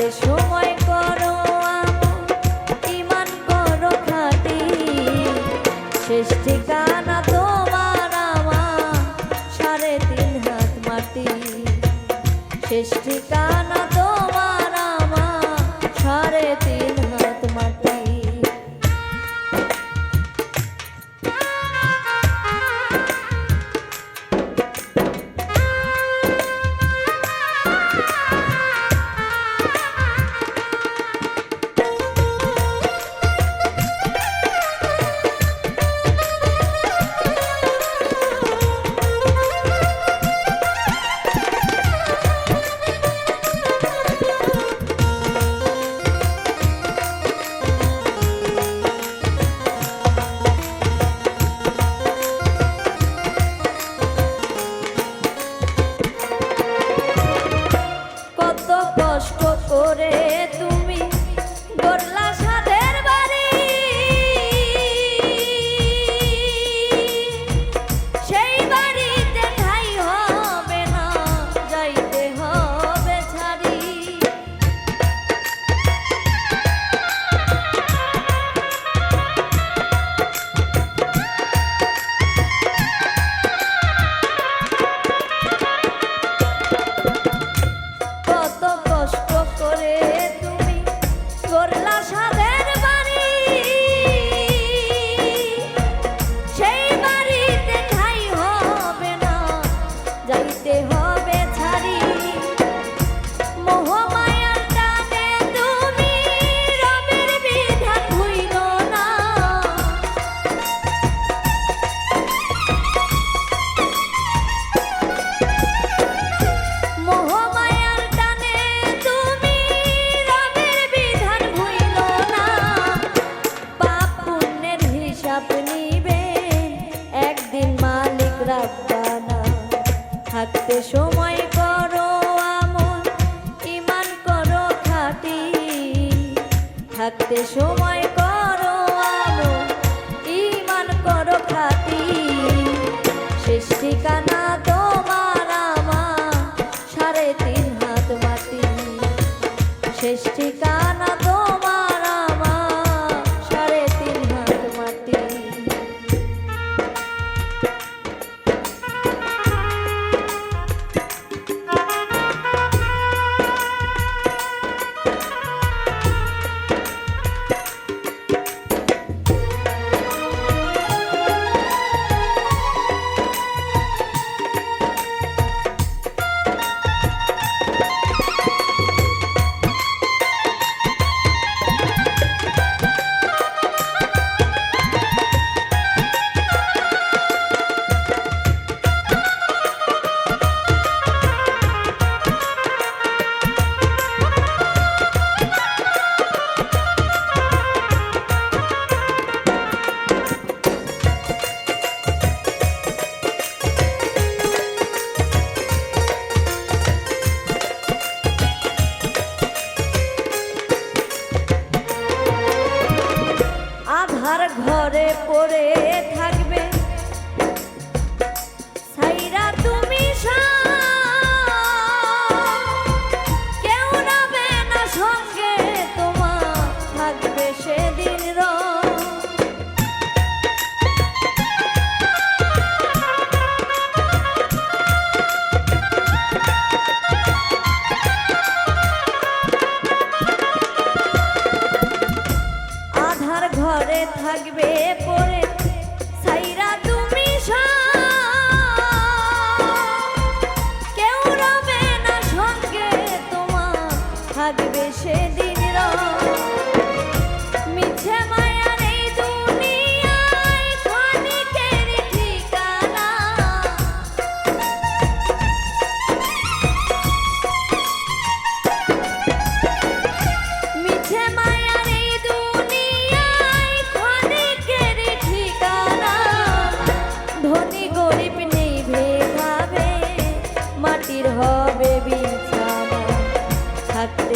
It's deixou. হিসাব নিবেন একদিন মালিক রাব্বানা। থাকতে সময় করো আমল ইমান করো খাটি। থাকতে সময় করো আমল ইমান করো খাটি। শেষ ঠিকানা তো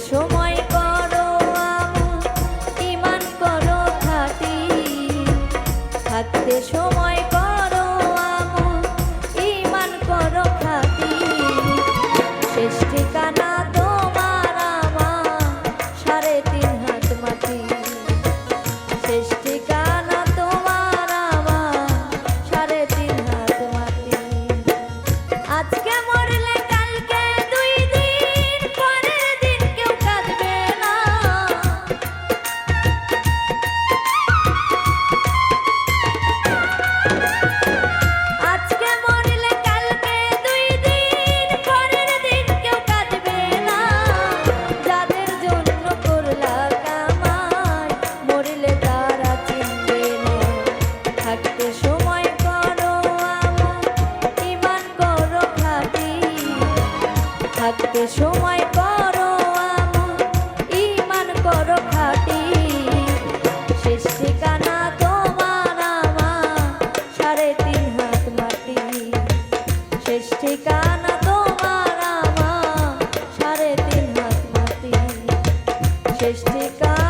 সময় করো ইমান করো খাটি। থাকতে সময় করো ইমান করো খাটি। শেষ ঠিকানা তোমার আমার, সাড়ে তিন হাত মাটি। শেষ ঠিকানা que.